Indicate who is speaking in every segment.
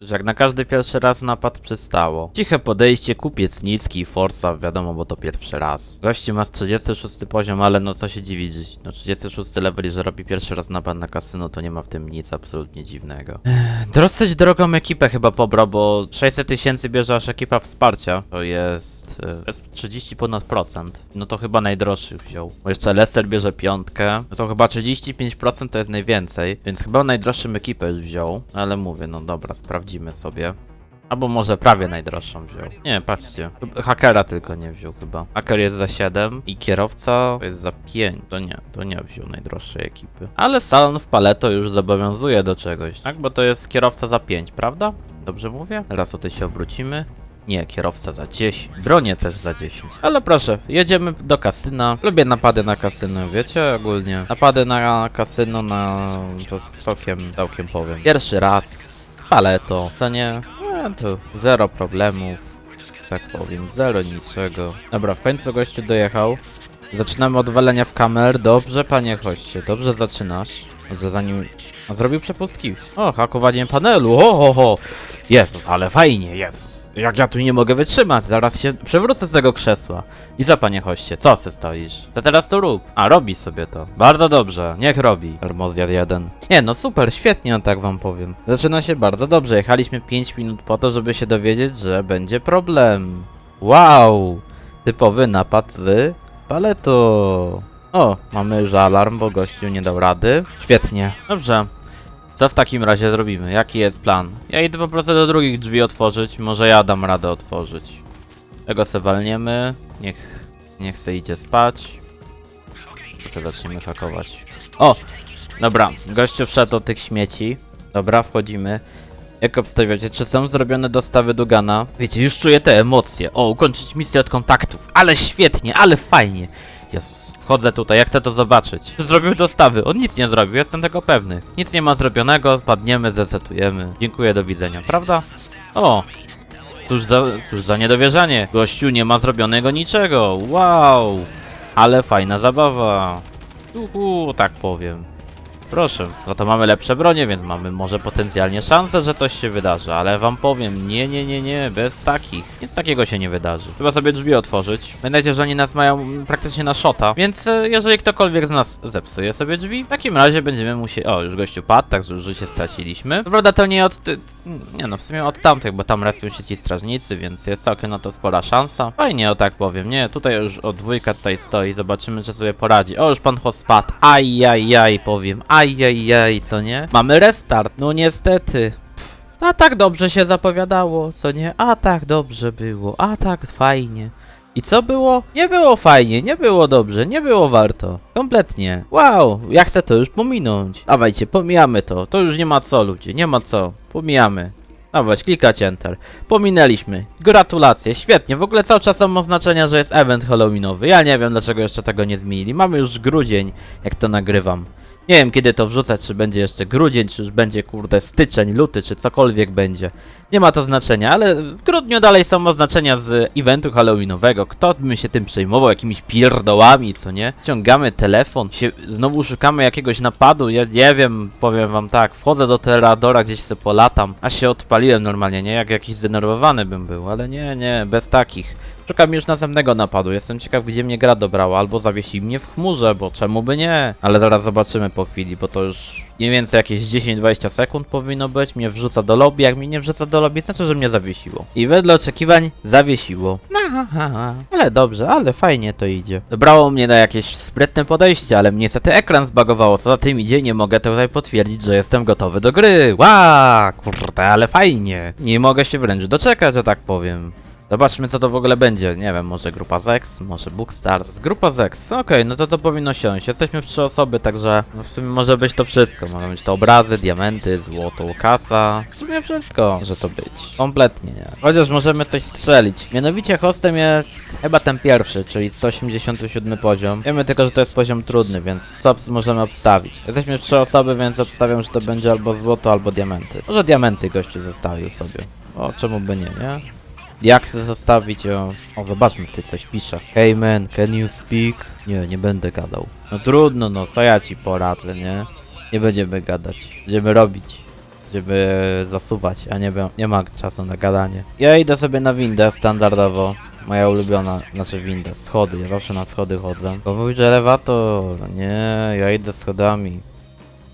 Speaker 1: Że jak na każdy pierwszy raz napad przystało. Ciche podejście, kupiec niski, forsa, wiadomo, bo to pierwszy raz. Gości ma z 36 poziom, ale no co się dziwić, no 36 level, i że robi pierwszy raz napad na kasyno, to nie ma w tym nic absolutnie dziwnego. Ech, Dosyć drogą ekipę chyba pobrał, bo 600 tysięcy bierze aż ekipa wsparcia. To jest, e, jest 30 ponad procent. No to chyba najdroższy wziął. Bo jeszcze Lester bierze piątkę. No to chyba 35% to jest najwięcej, więc chyba najdroższym ekipę już wziął. Ale mówię, no dobra, sprawdzimy sobie. Albo może prawie najdroższą wziął. Nie, patrzcie. Hakera tylko nie wziął chyba. Haker jest za 7 i kierowca jest za 5. To nie, to nie wziął najdroższej ekipy. Ale salon w Paleto już zobowiązuje do czegoś, tak? Bo to jest kierowca za 5, prawda? Dobrze mówię? Teraz o tej się obrócimy. Nie, kierowca za 10. Bronie też za 10. Ale proszę, jedziemy do kasyna. Lubię napady na kasyno, wiecie, ogólnie. Napady na kasyno na... to całkiem, całkiem powiem. Pierwszy raz. Paleto, co nie? No to zero problemów. Tak powiem, zero niczego. Dobra, w końcu gościu dojechał. Zaczynamy od walenia w kamer. Dobrze, panie hoście, dobrze zaczynasz. Może zanim... A zrobił przepustki. O, hakowanie panelu, o, ho, ho. Jezus, ale fajnie, Jezus. Jak ja tu nie mogę wytrzymać, zaraz się przewrócę z tego krzesła. I za panie hoście, co se stoisz? To teraz to rób. A, robi sobie to. Bardzo dobrze, niech robi. Hermozjad 1. Nie, no super, świetnie, no tak wam powiem. Zaczyna się bardzo dobrze. Jechaliśmy 5 minut po to, żeby się dowiedzieć, że będzie problem. Wow! Typowy napad z paleto. O, mamy już alarm, bo gościu nie dał rady. Świetnie. Dobrze. Co w takim razie zrobimy? Jaki jest plan? Ja idę po prostu do drugich drzwi otworzyć. Może ja dam radę otworzyć. Tego se walniemy. Niech, niech se idzie spać. To se zaczniemy hakować. O! Dobra, gościu wszedł do tych śmieci. Dobra, wchodzimy. Jak obstawiacie, czy są zrobione dostawy do Gana? Wiecie, już czuję te emocje. O, ukończyć misję od kontaktów. Ale świetnie, ale fajnie. Jezus, wchodzę tutaj, ja chcę to zobaczyć. Zrobił dostawy, on nic nie zrobił, jestem tego pewny. Nic nie ma zrobionego, padniemy, zesetujemy. Dziękuję, do widzenia, prawda? O! Cóż za, cóż za niedowierzanie. Gościu nie ma zrobionego niczego. Wow! Ale fajna zabawa. Uhu, tak powiem. Proszę, no to mamy lepsze bronie, więc mamy może potencjalnie szansę, że coś się wydarzy, ale wam powiem, nie, nie, nie, nie, bez takich. Nic takiego się nie wydarzy. Chyba sobie drzwi otworzyć. Pamiętajcie, że oni nas mają praktycznie na shota, więc e, jeżeli ktokolwiek z nas zepsuje sobie drzwi, w takim razie będziemy musieli... O, już gościu padł, tak już życie straciliśmy. Prawda to nie od... ty- Nie no, w sumie od tamtych, bo tam respią się ci strażnicy, więc jest całkiem na to spora szansa. Fajnie, o tak powiem, nie? Tutaj już o dwójka tutaj stoi, zobaczymy, czy sobie poradzi. O, już pan host spadł. Ajajaj, powiem. Co nie? Mamy restart, no niestety. Pff, A tak dobrze się zapowiadało, co nie? A tak dobrze było, a tak fajnie. I co było? Nie było fajnie, nie było dobrze, nie było warto. Kompletnie. Wow, ja chcę to już pominąć. Dawajcie, pomijamy to. To już nie ma co, ludzie, nie ma co. Pomijamy. Dawać, klikać Enter. Pominęliśmy. Gratulacje, świetnie. W ogóle cały czas są oznaczenia, że jest event halloweenowy. Ja nie wiem, dlaczego jeszcze tego nie zmienili. Mamy już grudzień, jak to nagrywam. Nie wiem, kiedy to wrzucać, czy będzie jeszcze grudzień, czy już będzie, kurde, styczeń, luty, czy cokolwiek będzie. Nie ma to znaczenia, ale w grudniu dalej są oznaczenia z eventu halloweenowego. Kto by się tym przejmował, jakimiś pierdołami, co nie? Ciągamy telefon, się, znowu szukamy jakiegoś napadu, ja nie wiem, powiem wam tak, wchodzę do Teradora, gdzieś sobie polatam, a się odpaliłem normalnie, nie? Jak jakiś zdenerwowany bym był, ale nie, nie, bez takich. Szukam już następnego napadu, jestem ciekaw, gdzie mnie gra dobrała, albo zawiesi mnie w chmurze, bo czemu by nie? Ale zaraz zobaczymy po chwili, bo to już mniej więcej jakieś 10-20 sekund powinno być, mnie wrzuca do lobby, jak mnie nie wrzuca do lobby, znaczy, że mnie zawiesiło. I wedle oczekiwań zawiesiło. No, ha, ha, ha. Ale dobrze, ale fajnie to idzie. Dobrało mnie na jakieś sprytne podejście, ale mnie niestety ekran zbagowało, co za tym idzie, nie mogę tutaj potwierdzić, że jestem gotowy do gry. Ła, kurde, ale fajnie. Nie mogę się wręcz doczekać, że tak powiem. Zobaczmy co to w ogóle będzie. Nie wiem, może grupa Zex, może Bookstars. Grupa Zex, okej, no to to powinno siąść. Jesteśmy w trzy osoby, także no w sumie może być to wszystko. Mogą być to obrazy, diamenty, złoto, kasa. W sumie wszystko może to być. Kompletnie nie. Chociaż możemy coś strzelić. Mianowicie hostem jest chyba ten pierwszy, czyli 187 poziom. Wiemy tylko, że to jest poziom trudny, więc co możemy obstawić? Jesteśmy w trzy osoby, więc obstawiam, że to będzie albo złoto, albo diamenty. Może diamenty gościu zostawił sobie. O, czemu by nie, nie? Diaksy zostawić, o... O, zobaczmy, ty coś pisze. Hey man, can you speak? Nie, nie będę gadał. No trudno, no, co ja ci poradzę, nie? Nie będziemy gadać. Będziemy robić. żeby zasuwać, a nie, nie ma czasu na gadanie. Ja idę sobie na windę standardowo. Moja ulubiona, znaczy winda, schody, ja zawsze na schody chodzę. Bo mówi, że elewator, nie, ja idę schodami.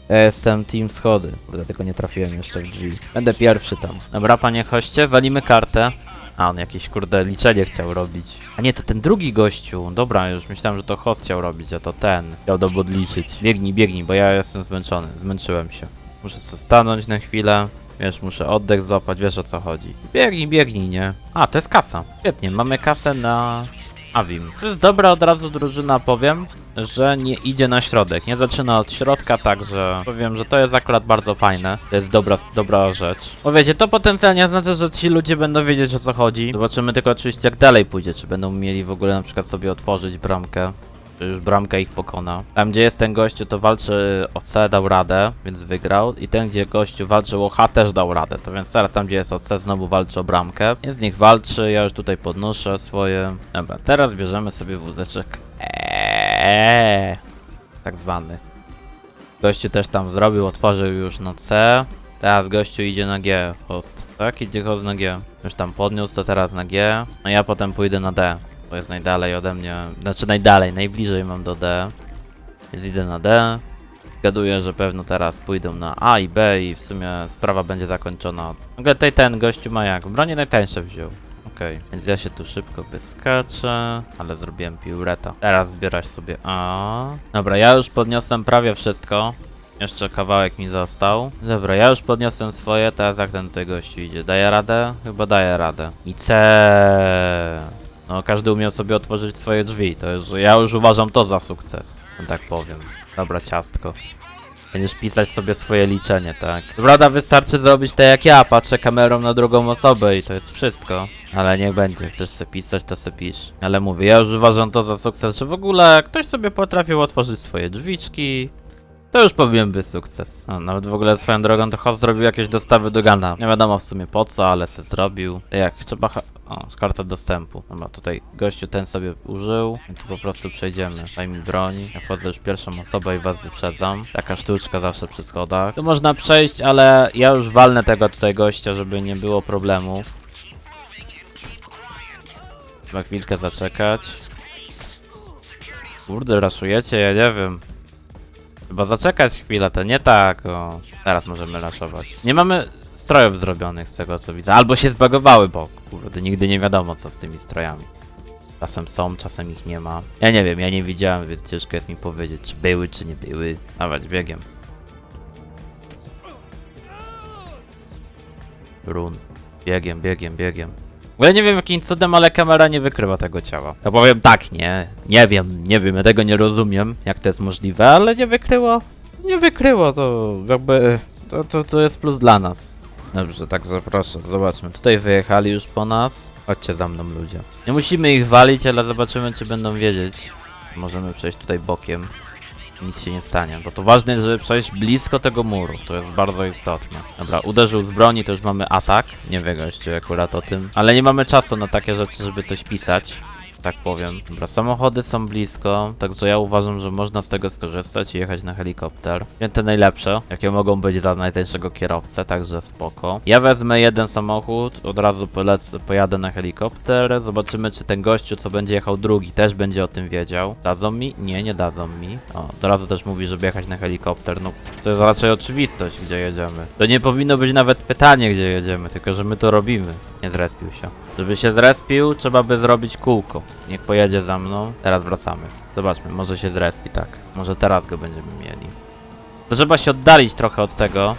Speaker 1: Ja jestem team schody, dlatego nie trafiłem jeszcze w drzwi. Będę pierwszy tam. Dobra, panie hoście, walimy kartę. A, on jakieś kurde liczenie chciał robić. A nie, to ten drugi gościu. Dobra, już myślałem, że to host chciał robić, a to ten. Chciał dowód liczyć. Biegnij, biegnij, bo ja jestem zmęczony. Zmęczyłem się. Muszę stanąć na chwilę. Wiesz, muszę oddech złapać, wiesz o co chodzi. Biegnij, biegnij, nie? A, to jest kasa. Świetnie, mamy kasę na Avim. Co jest dobra od razu drużyna, powiem, że nie idzie na środek. Nie zaczyna od środka, także powiem, że to jest akurat bardzo fajne. To jest dobra, dobra rzecz. Bo wiecie, to potencjalnie znaczy, że ci ludzie będą wiedzieć o co chodzi. Zobaczymy tylko oczywiście jak dalej pójdzie, czy będą mieli w ogóle na przykład sobie otworzyć bramkę. Czy już bramka ich pokona. Tam gdzie jest ten gościu, to walczy o C, dał radę, więc wygrał. I ten, gdzie gościu walczył o H, też dał radę. To więc teraz tam, gdzie jest o C, znowu walczy o bramkę. Więc niech walczy, ja już tutaj podnoszę swoje. Dobra, teraz bierzemy sobie wózeczek. Eee, tak zwany. Gościu też tam zrobił, otworzył już na C. Teraz gościu idzie na G, host. Tak? Idzie host na G. Już tam podniósł, to teraz na G. No ja potem pójdę na D. Bo jest najdalej ode mnie. Znaczy najdalej, najbliżej mam do D. Więc idę na D. Gaduję, że pewno teraz pójdą na A i B i w sumie sprawa będzie zakończona. W ogóle tutaj ten gościu ma jak? Bronie najtańsze wziął. Okej, więc ja się tu szybko wyskaczę, ale zrobiłem pióreta. Teraz zbierasz sobie A. Dobra, ja już podniosłem prawie wszystko. Jeszcze kawałek mi został. Dobra, ja już podniosłem swoje, teraz jak ten tutaj gościu idzie? Daje radę? Chyba daje radę. I C. No, każdy umiał sobie otworzyć swoje drzwi. To już, ja już uważam to za sukces. No tak powiem. Dobra, ciastko. Będziesz pisać sobie swoje liczenie, tak? Prawda, wystarczy zrobić tak jak ja, patrzę kamerą na drugą osobę i to jest wszystko. Ale niech będzie, chcesz sobie pisać, to sobie pisz. Ale mówię, ja już uważam to za sukces, że w ogóle ktoś sobie potrafił otworzyć swoje drzwiczki. To już powiem by sukces. No, nawet w ogóle swoją drogą to Host zrobił jakieś dostawy do Gana. Nie wiadomo w sumie po co, ale se zrobił. Jak trzeba. O, karta dostępu. Dobra, tutaj gościu ten sobie użył. I tu po prostu przejdziemy. Daj mi broń. Ja wchodzę już pierwszą osobę i was wyprzedzam. Taka sztuczka zawsze przy schodach. Tu można przejść, ale ja już walnę tego tutaj gościa, żeby nie było problemów. Trzeba chwilkę zaczekać. Kurde, raszujecie, ja nie wiem. Chyba zaczekać chwilę, to nie tak, o. Teraz możemy raszować. Nie mamy strojów zrobionych z tego co widzę. Albo się zbagowały, bo kurde, nigdy nie wiadomo co z tymi strojami. Czasem są, czasem ich nie ma. Ja nie wiem, ja nie widziałem, więc ciężko jest mi powiedzieć, czy były, czy nie były. Dawać biegiem. Run. Biegiem, biegiem, biegiem. W ogóle nie wiem jakim cudem, ale kamera nie wykrywa tego ciała. Ja powiem tak, nie, nie wiem, nie wiem, ja tego nie rozumiem, jak to jest możliwe, ale nie wykryło. Nie wykryło, to jakby, to, to, to jest plus dla nas. Dobrze, tak zaproszę, zobaczmy. Tutaj wyjechali już po nas. Chodźcie za mną ludzie. Nie musimy ich walić, ale zobaczymy czy będą wiedzieć. Możemy przejść tutaj bokiem. Nic się nie stanie, bo to ważne jest, żeby przejść blisko tego muru. To jest bardzo istotne. Dobra, uderzył z broni, to już mamy atak. Nie wie gościu akurat o tym. Ale nie mamy czasu na takie rzeczy, żeby coś pisać. Tak powiem. Dobra, samochody są blisko, także ja uważam, że można z tego skorzystać i jechać na helikopter. Więc te najlepsze, jakie mogą być dla najtańszego kierowcę, także spoko. Ja wezmę jeden samochód, od razu polecę, pojadę na helikopter, zobaczymy czy ten gościu, co będzie jechał drugi, też będzie o tym wiedział. Dadzą mi? Nie, nie dadzą mi. O, od razu też mówi, żeby jechać na helikopter, no to jest raczej oczywistość, gdzie jedziemy. To nie powinno być nawet pytanie, gdzie jedziemy, tylko że my to robimy. Nie zrespił się. Żeby się zrespił, trzeba by zrobić kółko. Niech pojedzie za mną. Teraz wracamy. Zobaczmy, może się zrespi, tak. Może teraz go będziemy mieli. To trzeba się oddalić trochę od tego.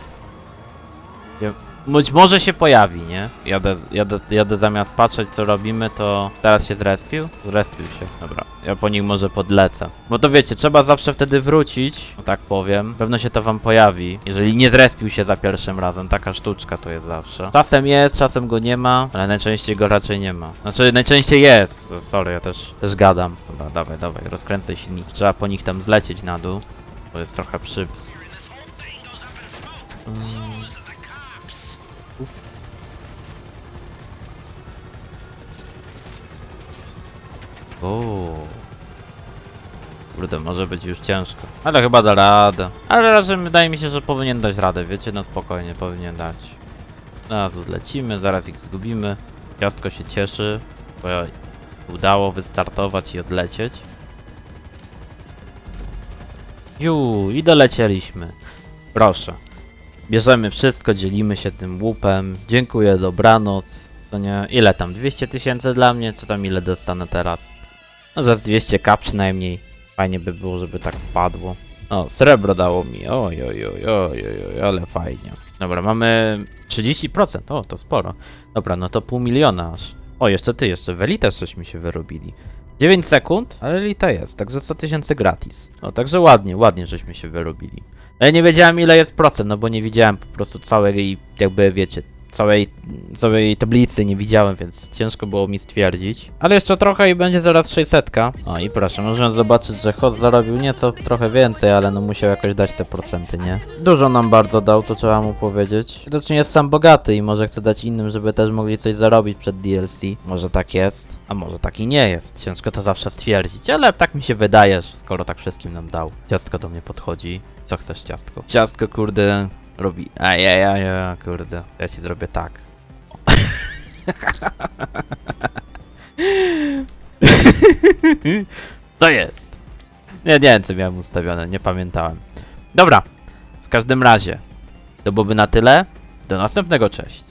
Speaker 1: Być może się pojawi, nie? Jadę, jadę, jadę zamiast patrzeć co robimy, to teraz się zrespił? Zrespił się, dobra. Ja po nich może podlecę. Bo to wiecie, trzeba zawsze wtedy wrócić, tak powiem. Pewno się to wam pojawi, jeżeli nie zrespił się za pierwszym razem. Taka sztuczka to jest zawsze. Czasem jest, czasem go nie ma, ale najczęściej go raczej nie ma. Znaczy, najczęściej jest. Sorry, ja też, też gadam. Dobra, dawaj, dawaj, rozkręcaj silnik. Trzeba po nich tam zlecieć na dół. To jest trochę przyps. Mm. Uf. O. Kurde, może być już ciężko. Ale chyba da radę. Ale raczej wydaje mi się, że powinien dać radę, wiecie? No spokojnie, powinien dać. Zaraz odlecimy, zaraz ich zgubimy. Ciastko się cieszy, bo udało wystartować i odlecieć. Ju, i dolecieliśmy. Proszę. Bierzemy wszystko, dzielimy się tym łupem. Dziękuję, dobranoc. Co nie? Ile tam? 200 tysięcy dla mnie? Czy tam ile dostanę teraz? No za z 200k przynajmniej. Fajnie by było, żeby tak wpadło. O, srebro dało mi. Oj, oj, oj, oj, oj, ale fajnie. Dobra, mamy 30%. O, to sporo. Dobra, no to pół miliona aż. O, jeszcze ty, jeszcze w Elite coś mi się wyrobili. 9 sekund, ale Elita jest, także 100 tysięcy gratis. No, także ładnie, ładnie żeśmy się wyrobili. No ja nie wiedziałem ile jest procent, no bo nie widziałem po prostu całej, jakby wiecie, całej, całej tablicy nie widziałem, więc ciężko było mi stwierdzić. Ale jeszcze trochę i będzie zaraz 600. O i proszę, możemy zobaczyć, że host zarobił nieco trochę więcej, ale no musiał jakoś dać te procenty, nie? Dużo nam bardzo dał, to trzeba mu powiedzieć. Widocznie jest sam bogaty i może chce dać innym, żeby też mogli coś zarobić przed DLC. Może tak jest, a może tak i nie jest. Ciężko to zawsze stwierdzić, ale tak mi się wydaje, że skoro tak wszystkim nam dał. Ciastko do mnie podchodzi. Co chcesz, ciastko? Ciastko, kurde, robi. Ajajaj, kurde. Ja ci zrobię tak. Co jest? Nie, nie wiem, co miałem ustawione, nie pamiętałem. Dobra, w każdym razie, to byłoby na tyle. Do następnego, cześć.